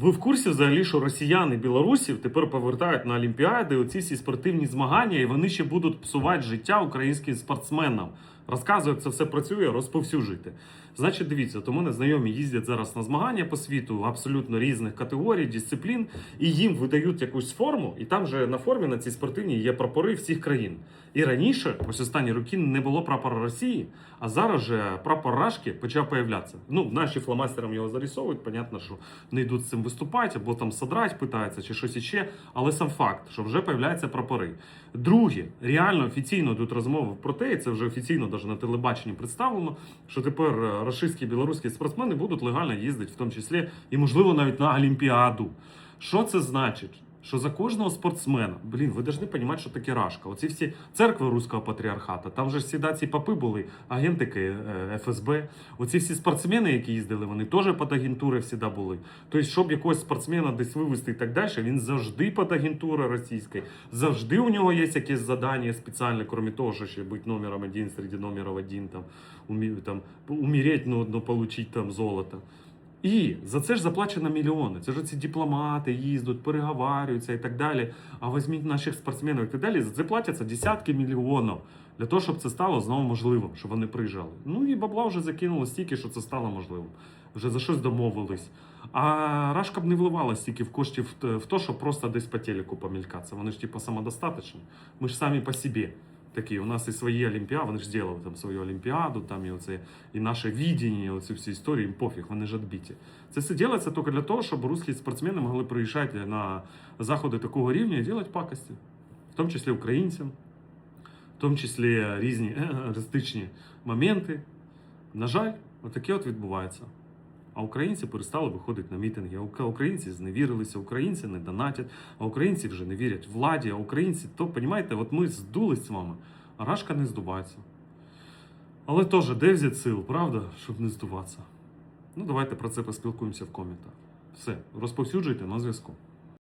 Ви в курсі взагалі, що росіяни білорусів тепер повертають на Олімпіади оці всі спортивні змагання, і вони ще будуть псувати життя українським спортсменам. Розказую, як це все працює, розповсюджуйте. Значить, дивіться, то мене знайомі їздять зараз на змагання по світу абсолютно різних категорій, дисциплін, і їм видають якусь форму, і там же на формі на цій спортивній є прапори всіх країн. І раніше, ось останні роки, не було прапора Росії, а зараз же прапор Рашки почав появлятися. Ну, наші фломастерам його зарисовують, понятно, що не йдуть з цим виступати, або там содрать питаються, чи щось іще. Але сам факт, що вже появляються прапори. Друге, реально офіційно йдуть розмови про те, і це вже офіційно навіть на телебаченні представлено, що тепер е, російські білоруські спортсмени будуть легально їздити, в тому числі і, можливо, навіть на Олімпіаду. Що це значить? Що за кожного спортсмена, блін, ви повинні розуміти, що таке рашка. Оці всі церкви руського патріархата, там же всі ці папи були, агентики е, ФСБ. Оці всі спортсмени, які їздили, вони теж під агентури завжди були. Тобто, щоб якогось спортсмена десь вивести і так далі, він завжди під агентурою російською. Завжди у нього є якесь завдання спеціальне, крім того, що ще бути номером один серед номерів один, там, умі, там, умереть, но, но получить там золото. І за це ж заплачено мільйони. Це ж ці дипломати їздять, переговарюються і так далі. А візьміть наших спортсменів і так далі. За це платяться десятки мільйонів для того, щоб це стало знову можливим, щоб вони приїжджали. Ну і бабла вже закинуло стільки, що це стало можливим. Вже за щось домовились. А Рашка б не вливала стільки в коштів в те- щоб просто десь по телеку помількатися. Вони ж типу самодостаточні. Ми ж самі по собі. Такі, у нас і свої олімпіади, вони ж зробили там свою олімпіаду, там і оце, і наше відіння, оці всі історії, їм пофіг, вони ж відбиті. Це все робиться тільки для того, щоб русські спортсмени могли приїжджати на заходи такого рівня і робити пакості, в тому числі українцям, в тому числі різні е, артистичні моменти. На жаль, отаке от відбувається. А українці перестали виходити на мітинги. А українці зневірилися, українці не донатять, а українці вже не вірять владі, а українці, то, понімаєте, от ми здулись з вами, а рашка не здувається. Але теж, де взяти сил, правда, щоб не здуватися? Ну, давайте про це поспілкуємося в коментах. Все, розповсюджуйте на зв'язку.